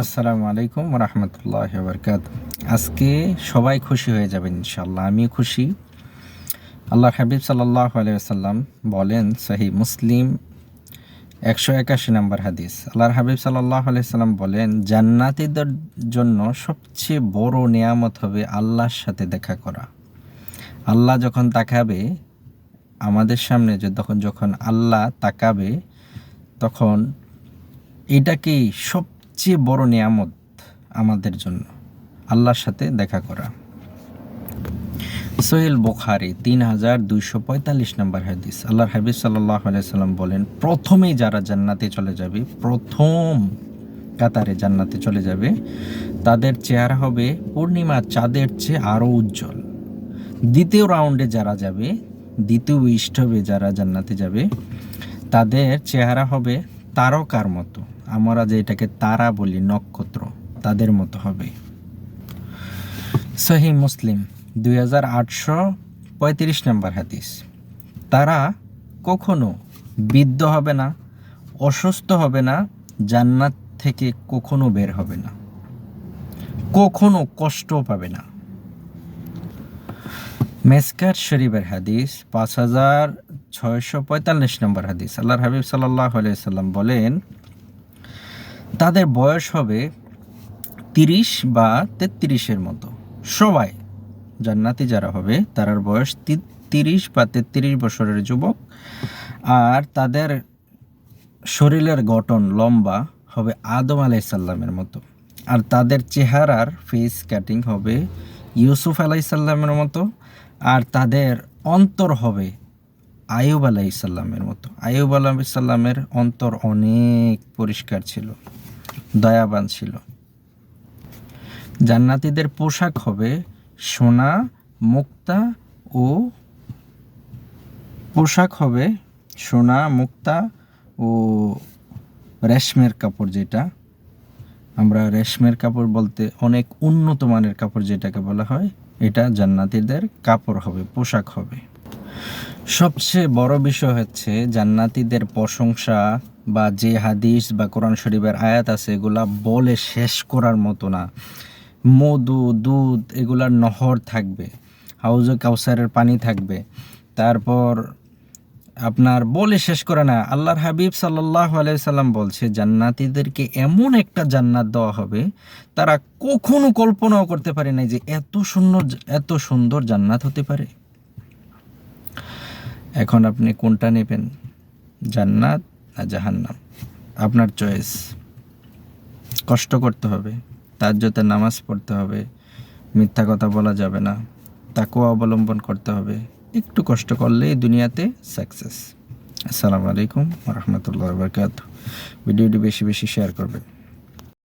আসসালামু আলাইকুম রহমতুল্লাহ বরকাত আজকে সবাই খুশি হয়ে যাবেন ইনশাল্লাহ আমিও খুশি। আল্লাহ হাবিব সাল্লাহ আলাইসাল্লাম বলেন, সহি মুসলিম একশো একাশি নম্বর হাদিস। আল্লাহর হাবিব সাল্লাহ আলাইসাল্লাম বলেন, জান্নাতিদের জন্য সবচেয়ে বড় নিয়ামত হবে আল্লাহর সাথে দেখা করা। আল্লাহ যখন তাকাবে আমাদের সামনে, যে তখন যখন আল্লাহ তাকাবে, তখন এটাকেই সবচেয়ে বড় নিয়ামত আমাদের জন্য, আল্লাহর সাথে দেখা করা। সোহেল বোখারি তিন হাজার দুইশো পঁয়তাল্লিশ নম্বর হাদিস। আল্লাহর হাবিব সাল্লাহ সাল্লাম বলেন, প্রথমেই যারা জান্নাতে চলে যাবে, প্রথম কাতারে জান্নাতে চলে যাবে, তাদের চেহারা হবে পূর্ণিমা চাঁদের চেয়ে আরও উজ্জ্বল। দ্বিতীয় রাউন্ডে যারা যাবে, দ্বিতীয় স্টবে যারা জান্নাতে যাবে, তাদের চেহারা হবে তারকার মতো। আমরা যে এটাকে তারা বলি নক্ষত্র, তাদের মতো হবে। সহি মুসলিম, দুই হাজার আটশো পঁয়ত্রিশ নম্বর হাদিস। তারা কখনো বিদ্ধ হবে না, অসুস্থ হবে না, জান্নাত থেকে কখনো বের হবে না। কখনো কষ্ট পাবে না। মেসকার শরীফের হাদিস, পাঁচ হাজার ছয়শো পঁয়তাল্লিশ নম্বর হাদিস। আল্লাহর হাবিব সাল্লাহ সাল্লাম বলেন তাদের বয়স হবে তিরিশ বা তেত্রিশের মতো। সবাই জান্নাতি যারা হবে, তারার বয়স তিরিশ বা তেত্রিশ বছরের যুবক। আর তাদের শরীরের গঠন লম্বা হবে আদম আলাইসাল্লামের মতো। আর তাদের চেহারার ফেস কাটিং হবে ইউসুফ আলাইসাল্লামের মতো। আর তাদের অন্তর হবে আয়ুব আলাইসাল্লামের মতো। আয়ুব আলাইসাল্লামের অন্তর অনেক পরিষ্কার ছিল, দয়াবান ছিল। জান্নাতীদের পোশাক হবে সোনা, মুক্তা ও পোশাক হবে সোনা, মুক্তা ও রেশমের কাপড় যেটা। আমরা রেশমের কাপড় বলতে অনেক উন্নত মানের কাপড় যেটাকে বলা হয়, এটা জান্নাতীদের কাপড় হবে, পোশাক হবে। সবচেয়ে বড় বিষয় হচ্ছে জান্নাতীদের প্রশংসা বা যে হাদিস বা কোরআন শরীফের আয়াত আছে, এগুলা বলে শেষ করার মতো না। মধু, দুধ, এগুলার নহর থাকবে, হাউজে কাউসারের পানি থাকবে। তারপর আপনার বলে শেষ করে না, আল্লাহর হাবিব সাল্লাহ আলাইসাল্লাম বলছে, জান্নাতিদেরকে এমন একটা জান্নাত দেওয়া হবে, তারা কখনো কল্পনাও করতে পারে নাই যে এত সুন্দর এত সুন্দর জান্নাত হতে পারে। এখন আপনি কোনটা নেবেন? জান্নাত না জাহান্নাম? আপনার চয়েস কষ্ট করতে হবে তার যাতে নামাজ পড়তে হবে, মিথ্যা কথা বলা যাবে না তাকেও অবলম্বন করতে হবে, একটু কষ্ট করলেই দুনিয়াতে সাকসেস আসসালামু আলাইকুম রহমতুল্লাহ বরকাত ভিডিওটি বেশি বেশি শেয়ার করবেন।